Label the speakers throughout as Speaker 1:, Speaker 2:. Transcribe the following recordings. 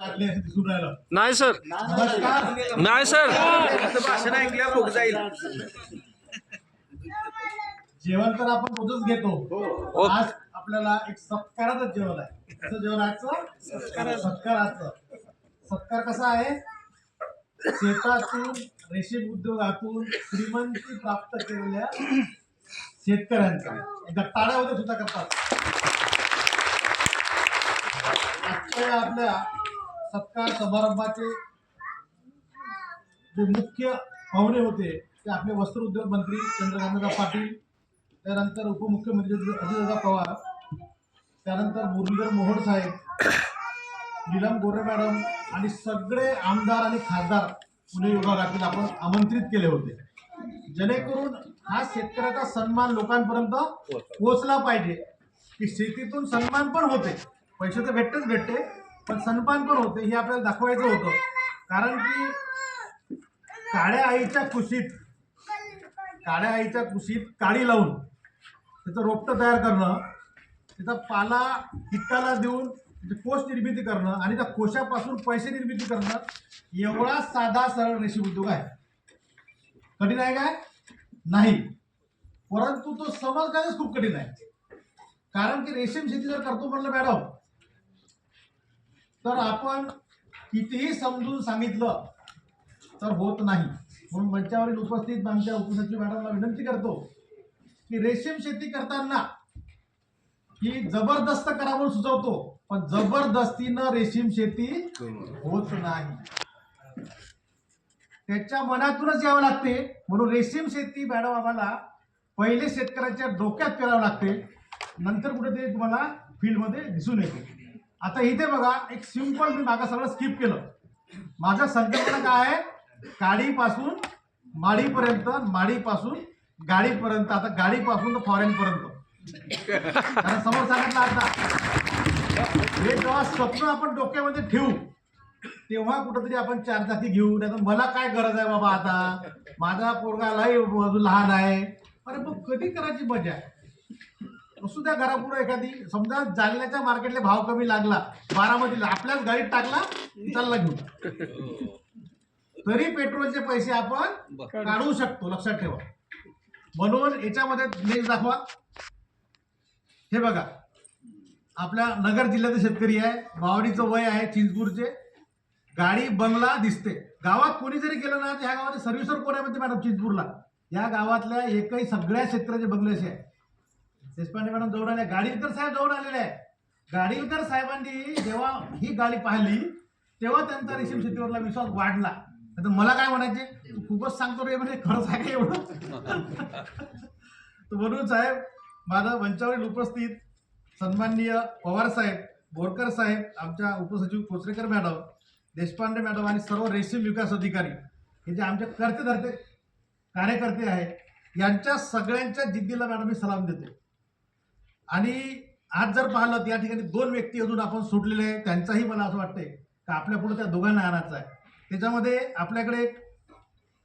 Speaker 1: नाही सर.
Speaker 2: नमस्कार
Speaker 1: नाही सर.
Speaker 3: भाषण ऐकल्या भोग जाईल.
Speaker 2: जेवण तर आपण रोजच घेतो.
Speaker 1: हो.
Speaker 2: आज आपल्याला एक सत्काराचं जेवण आहे. कसं जेवण आजचं? सत्काराचं सत्कार कसा आहे? शेतातून रेशीम उद्योगातून श्रीमंती प्राप्त केलेल्या शेतकऱ्यांचा. एकदा टाळ्या होते सुद्धा करतात. आजच्या आपल्या सत्कार समारंभाचे जे मुख्य पाहुणे होते ते आपले वस्त्र उद्योग मंत्री चंद्रकांतदा पाटील त्यानंतर उपमुख्यमंत्री अजितदादा पवार त्यानंतर मुरलीधर मोहोळ साहेब नीलम गोरे मॅडम आणि सगळे आमदार आणि खासदार पुणे विभागातील आपण आमंत्रित केले होते. जेणेकरून हा शेतकऱ्याचा सन्मान लोकांपर्यंत पोहोचला पाहिजे की शेतीतून सन्मान पण होते. पैसे तर भेटतेच भेटते पण सनपान पण होते हे आपल्याला दाखवायचं होतं. कारण की काळ्या आईच्या कुशीत काळ्या आईच्या कुशीत काळी लावून त्याचं रोपटं तयार करणं त्याचा पाला पिकाला देऊन त्याची कोश निर्मिती करणं आणि त्या कोशापासून पैसे निर्मिती करणं एवढा साधा सरळ रेशीम उद्योग आहे. कठीण आहे काय? नाही. परंतु तो समजण्याच खूप कठीण आहे. कारण की रेशीम शेती जर करतो म्हटलं मॅडम तर आपण कितीही समजून सांगितलं तर होत नाही. म्हणून मंचावरील उपस्थित आमच्या उपसचिव मॅडमला विनंती करतो की रेशीम शेती करताना ही जबरदस्त करा म्हणून सुचवतो पण जबरदस्तीनं रेशीम शेती होत नाही. त्याच्या मनातूनच यावं लागते. म्हणून रेशीम शेती मॅडम आम्हाला पहिले शेतकऱ्याच्या डोक्यात करावं लागते. नंतर कुठेतरी तुम्हाला फील्डमध्ये दिसून येते. आता इथे बघा एक सिंपल मी मागं सगळं स्किप केलं. माझं संकल्पना काय आहे? काडीपासून माडीपर्यंत माडीपासून गाडीपर्यंत आता गाडीपासून तर फॉरेनपर्यंत कारण समोर सांगितलं आता. हे जेव्हा स्वप्न आपण डोक्यामध्ये ठेवू तेव्हा कुठंतरी आपण चार चाकी घेऊ. नाही तर मला काय गरज आहे बाबा आता? माझा पोरगा लय अजून लहान आहे. अरे मग कधी करायची मजा? आहे असू द्या घरापुढे एखादी समजा जालन्याच्या मार्केटला भाव कमी लागला बारामतीला आपल्याच गाडीत टाकला चालला घेऊन. तरी पेट्रोलचे पैसे आपण काढू शकतो लक्षात ठेवा. म्हणून याच्यामध्ये नेक्स्ट दाखवा. हे बघा आपल्या नगर जिल्ह्याचे शेतकरी आहे मावडीचं वय आहे चिंचपूरचे. गाडी बंगला दिसते. गावात कोणी जरी गेलं ना तर ह्या गावात सर्व्हिसर कोण आहे म्हणते मॅडम चिंचपूरला? या गावातल्या एकही सगळ्या शेतकऱ्याचे बंगले असे आहे. देशपांडे मॅडम जवळ आले. गाडीविकर साहेब जवळ आलेले. आहे गाडीविकर साहेबांनी जेव्हा ही गाडी पाहिली तेव्हा त्यांचा रेशीम शेतीवरला विश्वास वाढला. आता मला काय म्हणायचे? तू खूपच सांगतो रे म्हणजे खरंच आहे का एवढं. तर म्हणून साहेब माझं मंचावरील उपस्थित सन्माननीय पवार साहेब बोरकर साहेब आमच्या उपसचिव कोचरेकर मॅडम देशपांडे मॅडम आणि सर्व रेशीम विकास अधिकारी हे जे आमचे कर्ते धरते कार्यकर्ते आहेत यांच्या सगळ्यांच्या जिद्दीला मॅडम मी सलाम देतो. आणि आज जर पाहिलं या ठिकाणी दोन व्यक्ती अजून आपण सुटलेले आहे त्यांचाही मला असं वाटतंय का आपल्या पुढे त्या दोघांना आणायचं आहे. त्याच्यामध्ये आपल्याकडे एक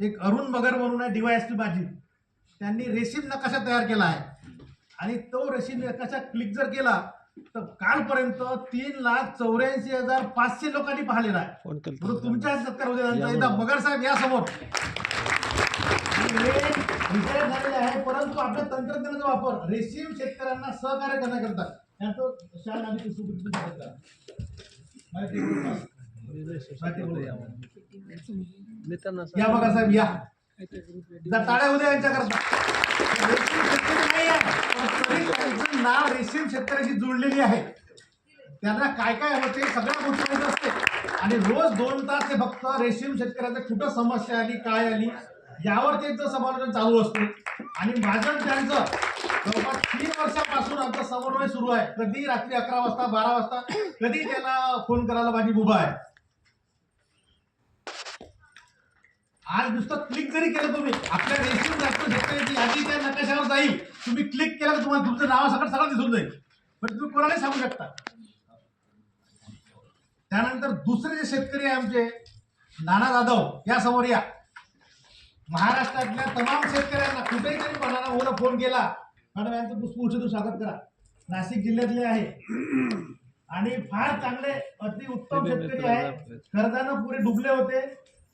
Speaker 2: एक अरुण मगर म्हणून आहे डीवाय एस पी माझी त्यांनी रेशीम नकाशा तयार केला आहे? आणि तो रेशीम नकाशा क्लिक जर केला तर कालपर्यंत तीन लाख चौऱ्याऐंशी हजार पाचशे लोकांनी पाहिलेला आहे. तुमच्या सत्कार होते मगर साहेब या रिटायर झालेले आहे परंतु आपल्या तंत्रज्ञानाचा वापर रेशीम शेतकऱ्यांना सहकार्य करण्याकरता. त्यांचं आणि. या बघा साहेब या. टाळ्या उद्या यांच्याकरता. नाव रेशीम शेतकऱ्याशी जुळलेली आहे. त्यांना काय काय हवं ते सगळ्या गोष्टी असते. आणि रोज दोन तास ते फक्त रेशीम शेतकऱ्याचं कुठं समस्या आली काय आली यावर त्यांचं समालोचन चालू असते. आणि माझं त्यांचं जवळपास तीन वर्षापासून आमचा समन्वय सुरू आहे. कधी रात्री अकरा वाजता बारा वाजता कधी त्याला फोन करायला माझी मुभा आहे. आज नुसतं क्लिक जरी केलं तुम्ही आपल्या रेशीम राष्ट्र शेतकऱ्याची यादी त्या नकाशावर जाईल. तुम्ही क्लिक केलं तर तुम्हाला तुमचं नाव सगळं सगळं दिसून जाईल. पण तुम्ही कोणालाही सांगू शकता. त्यानंतर दुसरे जे शेतकरी आहे आमचे नाना जाधव या समोर या. महाराष्ट्रातल्या तमाम शेतकऱ्यांना कुठेही तरी कोणाला मला फोन केला मॅडम यांचं पुष्प उचलून स्वागत करा. नाशिक जिल्ह्यातले आहे. आणि फार चांगले अति उत्तम शेतकरी आहे. कर्जानं पुरे डुबले होते.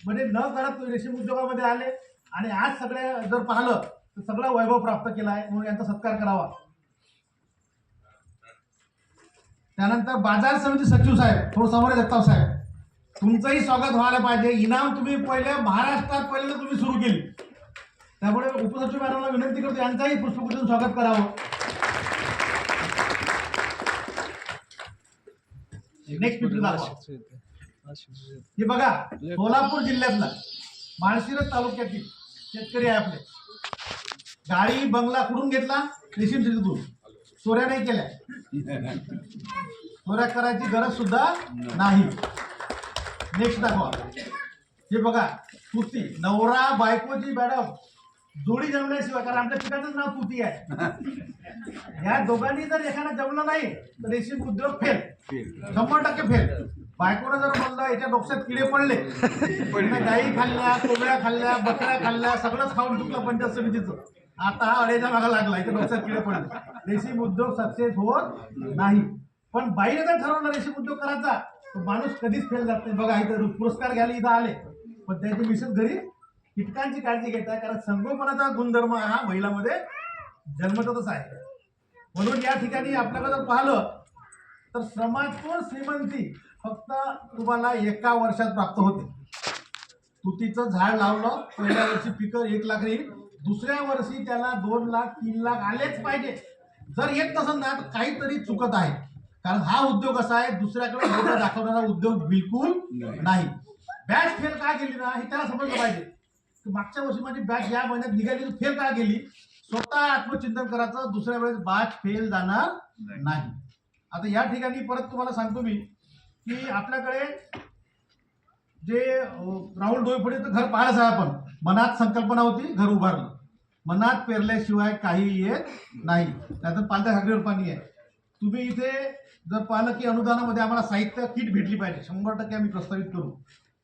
Speaker 2: म्हणजे न करत रेशीम उद्योगामध्ये आले. आणि आज सगळे जर पाहिलं तर सगळा वैभव प्राप्त केला आहे म्हणून यांचा सत्कार करावा. त्यानंतर बाजार समिती सचिव साहेब थोडं समोर जगताप साहेब. तुमचंही स्वागत व्हायला पाहिजे. इनाम तुम्ही पहिले महाराष्ट्रात पहिल्यांदा तुम्ही सुरू केली. त्यामुळे उपसचिव मॅडमला विनंती करतो यांचाही पुष्पगुच्छातून स्वागत करावं. नेक्स्ट हे बघा सोलापूर जिल्ह्यातला माळशिरस तालुक्यातील शेतकरी आहे आपले. गाडी बंगला कुठून घेतला? रेशीम शेतीतून. चोऱ्या नाही केल्या. चोऱ्या करायची गरज सुद्धा नाही. नेक्स्ट दाखवा. हे बघा तुती नवरा बायकोची मॅडम जोडी जमल्याशिवाय कारण आमच्या पिकाचंच नाव तुती आहे. ह्या दोघांनी जर एखादा जमलं नाही तर रेशीम उद्योग फेल. शंभर टक्के फेल. बायकोनं जर म्हणलं याच्या डोक्यात किडे पडले. गाई खाल्ल्या कोंबड्या खाल्ल्या बकऱ्या खाल्ल्या सगळंच खाऊन चुकलं पंचायत समितीचं आता हा अडेच्या मागा लागला याच्या डोक्यात किडे पडले. रेशीम उद्योग सक्सेस होत नाही. पण बाईने जर ठरवलं रेशीम उद्योग करायचा. माणूस कधीच फेल जात नाही. बघा इथं पुरस्कार घ्यायला इथं आले. पण त्याची मिशन घरी कीटकांची काळजी घेत आहे कारण संगोपनाचा गुणधर्म हा महिलामध्ये जन्मतच आहे. म्हणून या ठिकाणी आपल्याला जर पाहिलं तर श्रमातून श्रीमंती? फक्त तुम्हाला एका वर्षात प्राप्त होते. तुतीचं झाड लावलं पहिल्या वर्षी पिकं एक लाख येईल दुसऱ्या वर्षी त्याला दोन लाख तीन लाख आलेच पाहिजे. जर येत नसेल ना तर काहीतरी चुकत आहे कारण हा उद्योग असा आहे दुसऱ्याकडे बोटं दाखवणारा उद्योग बिलकुल नाही. बॅच फेल का गेली ना हे त्याला समजलं पाहिजे. की मागच्या वर्षी माझी बॅच या महिन्यात निघाली तर फेल का गेली? स्वतः आत्मचिंतन करायचं दुसऱ्या वेळेस बॅच फेल जाणार नाही. आता या ठिकाणी परत तुम्हाला सांगतो मी की आपल्याकडे जे राहुल डोईफोडीचं घर पाहिलंच आहे आपण. मनात संकल्पना होती घर उभारलं. मनात पेरल्याशिवाय काही येत नाही. नाहीतर पालत्या घागरीवर पाणी आहे. तुम्ही इथे जर पाहिलं की अनुदानामध्ये आम्हाला साहित्य किट भेटली पाहिजे. शंभर टक्के आम्ही प्रस्तावित करू.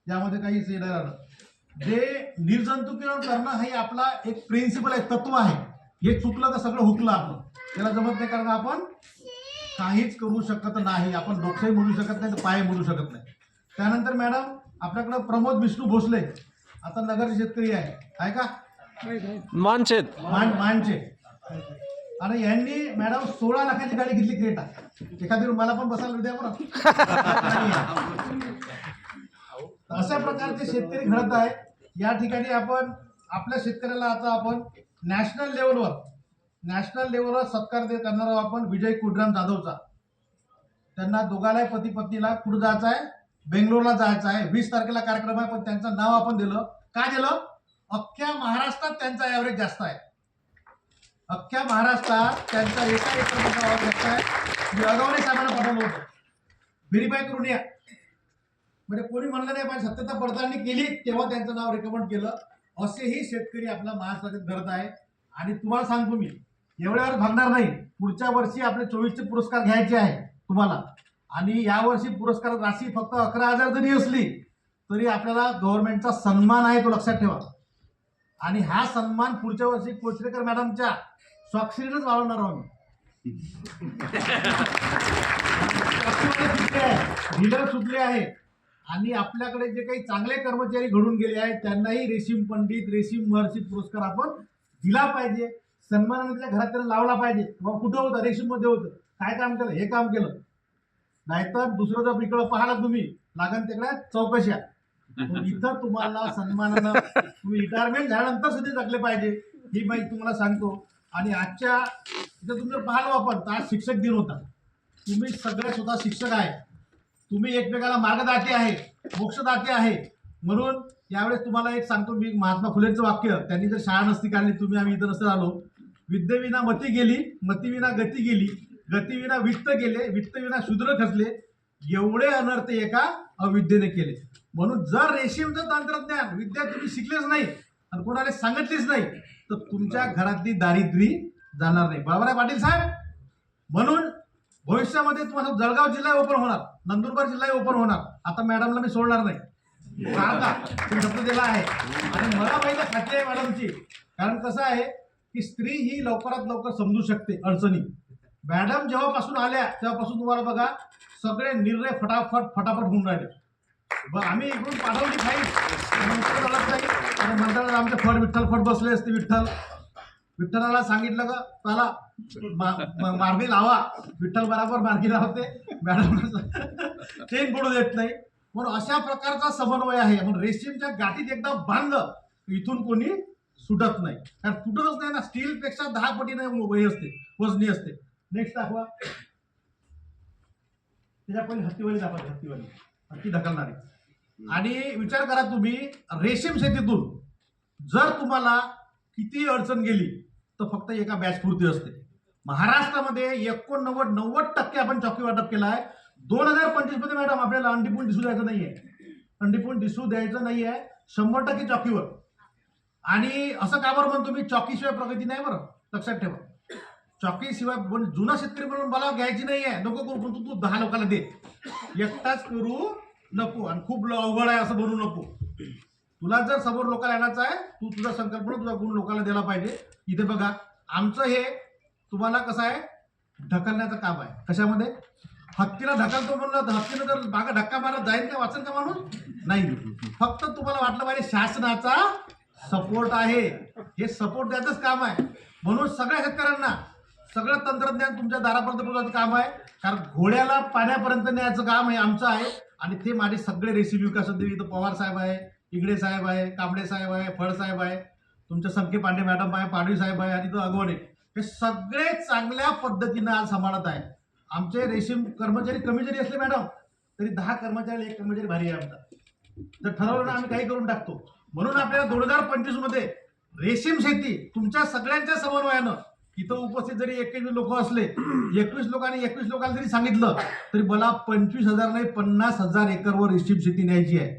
Speaker 2: यामध्ये काहीच नाही. राहिलं जे निर्जंतुकीकरण करणं हे आपला एक प्रिन्सिपल आहे तत्व आहे. हे चुकलं तर सगळं हुकलं आपण. त्याला जमत नाही कारण आपण काहीच करू शकत नाही. आपण डोकंही मोडू शकत नाही तर पाय मोडू शकत नाही. त्यानंतर मॅडम आपल्याकडं प्रमोद विष्णू भोसले. आता नगर शेतकरी आहे. आहे का?
Speaker 1: मानचेत.
Speaker 2: मान मानचे. आणि यांनी मॅडम सोळा लाखाची गाडी घेतली क्रेटा. एखादी मला पण बसायला द्या बरं अशा प्रकारचे शेतकरी घडत आहे या ठिकाणी आपण आपल्या शेतकऱ्याला आता आपण नॅशनल लेवलवर नॅशनल लेवलवर सत्कार दे करणार आहोत आपण विजय कुडराम जाधवचा. त्यांना दोघालाही पती पत्नीला कुठं जायचं आहे? बेंगलोरला जायचं आहे. वीस तारखेला कार्यक्रम आहे पण त्यांचं नाव आपण दिलं. का दिलं? अख्ख्या महाराष्ट्रात त्यांचा ॲव्हरेज जास्त आहे. अख्ख्या महाराष्ट्रात त्यांचा एका एक आवाज आहे. मी अगावने साहेबांना पाठवलं होतं. व्हेरीफाय करून या म्हणजे कोणी म्हणलं नाही पण सत्यता पडताळणी केली तेव्हा त्यांचं नाव रेकमेंड केलं. असेही शेतकरी आपल्या महाराष्ट्रात करत आहे. आणि तुम्हाला सांगतो मी एवढ्यावर भागणार नाही. पुढच्या वर्षी आपले चोवीसचे पुरस्कार घ्यायचे आहे तुम्हाला. आणि यावर्षी पुरस्कार राशी फक्त अकरा हजार जरी असली तरी आपल्याला गव्हर्नमेंटचा सन्मान आहे तो लक्षात ठेवा. आणि हा सन्मान पुढच्या वर्षी कोचरेकर मॅडमच्या स्वाक्षरीनंच वाढवणार आहोत डीलर सुटले आहे. आणि आपल्याकडे जे काही चांगले कर्मचारी घडून गेले आहेत त्यांनाही रेशीम पंडित रेशीम महर्षी पुरस्कार आपण दिला पाहिजे. सन्मानाच्या घरात त्याला लावला पाहिजे. मग कुठं होतं? रेशीममध्ये होतं. काय काम केलं? हे काम केलं. नाहीतर दुसरं जर इकडं पाहिलं तुम्ही लागन तिकडे चौकशा पण इथं तुम्हाला सन्मानानं तुम्ही रिटायरमेंट झाल्यानंतर सुद्धा जगले पाहिजे ही माहिती तुम्हाला सांगतो. आणि आजच्या इथं तुम्ही पाहिलं आपण तर आज शिक्षक दिन होता. तुम्ही सगळे स्वतः शिक्षक आहे तुम्ही एकमेकाला मार्गदाते आहे मोक्षदाते आहे म्हणून यावेळेस तुम्हाला एक सांगतो मी महात्मा फुलेंचं वाक्य त्यांनी जर शाळा नसती काढली तुम्ही आम्ही इथं नसतं आलो. विद्येविना मती गेली मतीविना गती गेली. गतीविना वित्त गेले वित्तविना शूद्र खचले. एवढे अनर्थ एका अविद्येने केले. म्हणून जर रेशीमचं तंत्रज्ञान विद्या तुम्ही शिकलेच नाही आणि कोणाला सांगितलीच नाही तर तुमच्या घरातली दारिद्री जाणार नाही. बरोबर आहे पाटील साहेब म्हणून भविष्यामध्ये तुम्हाला जळगाव जिल्हा ओपन होणार नंदुरबार जिल्हा ओपन होणार. आता मॅडमला मी सोडणार नाही. शब्द दिला आहे. आणि मला माहिती आहे खात्री आहे मॅडमची कारण कसं आहे की स्त्री ही लवकरात लवकर समजू शकते अडचणी. मॅडम जेव्हापासून आल्या तेव्हापासून तुम्हाला बघा सगळे निर्णय फटाफट फटाफट होऊन राहिले. आम्ही इकडून पाठवली फाईल नाही. म्हणताना आमचे फड विठ्ठल फड बसले असते विठ्ठल. विठ्ठलाला सांगितलं का त्याला मा- मार्गी लावा. विठ्ठल बराबर मार्गी लावते. मॅडम चेन पडू देत नाही. म्हणून अशा प्रकारचा समन्वय आहे. म्हणून रेशीमच्या गाठीत एकदा बांधलं इथून कोणी सुटत नाही. कारण तुटतच नाही ना. स्टील पेक्षा दहा पटीने वही असते वजनी असते. नेक्स्ट दाखवा. त्याच्या पहिले हत्तीवाली दाखवा हत्तीवाली. हत्ती ढकलणारी. आणि विचार करा तुम्ही रेशीम शेतीतून जर तुम्हाला किती अडचण गेली तर फक्त एका बॅच पुरती असते. महाराष्ट्रामध्ये एकोणनव्वद नव्वद टक्के आपण चौकी वाटप केलं आहे. दोन हजार पंचवीसमध्ये मॅडम आपल्याला अंडीपून दिसू द्यायचं नाहीये. अंडीपून दिसू द्यायचं नाहीये. शंभर टक्के चौकीवर. आणि असं का बरं म्हणतो मी चौकीशिवाय प्रगती नाही बरं? लक्षात ठेवा. चौकीशिवाय पण जुना शेतकरी म्हणून मला घ्यायची नाही आहे नको करू पण तू तू दहा लोकांना दे. एकटाच करू नको आणि खूप ल- अवघड आहे असं बनू नको. तुला जर समोर लोकांना आणायचं आहे तू तुझा संकल्पना तुझा गुण लोकांना द्यायला पाहिजे. इथे बघा आमचं हे तुम्हाला कसं आहे? ढकलण्याचं काम आहे. कशामध्ये? हत्तीला ढकलतो म्हणलं तर हत्तीनं जर मागं धक्का मारत जाईल का? वाचन का माणूस? नाही. फक्त तुम्हाला वाटलं पाहिजे शासनाचा सपोर्ट आहे. हे सपोर्ट द्यायचंच काम आहे. म्हणून सगळ्या शेतकऱ्यांना सगळं तंत्रज्ञान तुमच्या दारापर्यंत पोहोचायचं काम आहे. कारण घोड्याला पाण्यापर्यंत न्यायचं काम आहे आमचं आहे. आणि ते माझे सगळे रेसिपी विकास देवी इथं पवार साहेब आहे इगडे साहेब आहे कांबडे साहेब आहे फळ साहेब आहे तुमच्या संके पांडे मॅडम आहे पाडवी साहेब आहे आणि तो अगवणे. हे सगळे चांगल्या पद्धतीनं आज सांभाळत आहे. आमचे रेशीम कर्मचारी कमी जरी असले मॅडम तरी दहा कर्मचारी एक कर्मचारी भारी आहे आमचा. तर ठरवलं ना आम्ही काही करून टाकतो. म्हणून आपल्याला दोन हजार पंचवीसमध्ये रेशीम शेती तुमच्या सगळ्यांच्या समन्वयानं इथं उपस्थित जरी एकवीस लोक असले एकवीस लोकांनी एकवीस लोकांना जरी सांगितलं तरी मला पंचवीस हजार नाही पन्नास हजार एकरवर रिशीप शेती न्यायची आहे.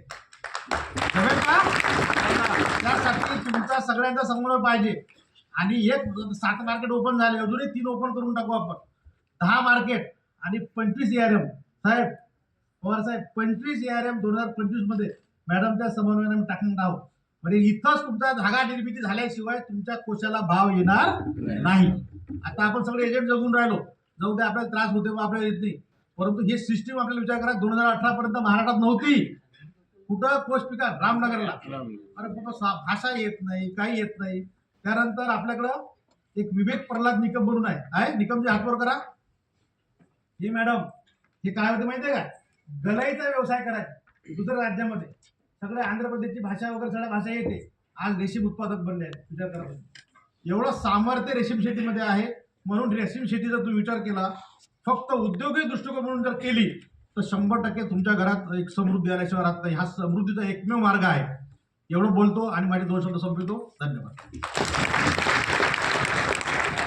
Speaker 2: त्यासाठी तुमचा सगळ्यांचा समन्वय पाहिजे. आणि एक सात मार्केट ओपन झाले अजूनही तीन ओपन करून टाकू आपण. दहा मार्केट आणि पंचवीस ए आर एम साहेब पवार साहेब पंचवीस ए आर एम दोन हजार पंचवीसमध्ये मॅडमच्या समन्वयाने टाकून टाकणार आहोत. म्हणजे इथंच तुमचा धागा निर्मिती झाल्याशिवाय तुमच्या कोशाला भाव येणार नाही. आता आपण सगळे एजंट जगून राहिलो. जाऊ दे आपल्याला त्रास होते आपल्याला येत नाही. परंतु ही सिस्टीम आपल्याला विचार करा दोन हजार अठरा पर्यंत महाराष्ट्रात नव्हती. कुठं कोश पिका? रामनगरला. अरे बाबा सा- भाषा येत नाही काही येत नाही. त्यानंतर आपल्याकडं एक विवेक प्रल्हाद निकम म्हणून आहे. आहे? निकमजी हातवर करा. हे मॅडम हे काय होते माहिती आहे का? गलाईचा व्यवसाय करायचा दुसऱ्या राज्यामध्ये. सगळं आंध्र प्रदेशची भाषा वगैरे सगळ्या भाषा येते. आज रेशीम उत्पादक बनले आहेत विचार करा एवढं सामर्थ्य रेशीम शेतीमध्ये आहे म्हणून रेशीम शेतीचा तुम्ही विचार केला फक्त उद्योगिक दृष्टिकोन म्हणून जर केली तर शंभर टक्के तुमच्या घरात एक समृद्धी आल्याशिवाय राहत नाही. हा समृद्धीचा एकमेव मार्ग आहे. एवढं बोलतो आणि माझे दोन शब्द संपवतो. धन्यवाद.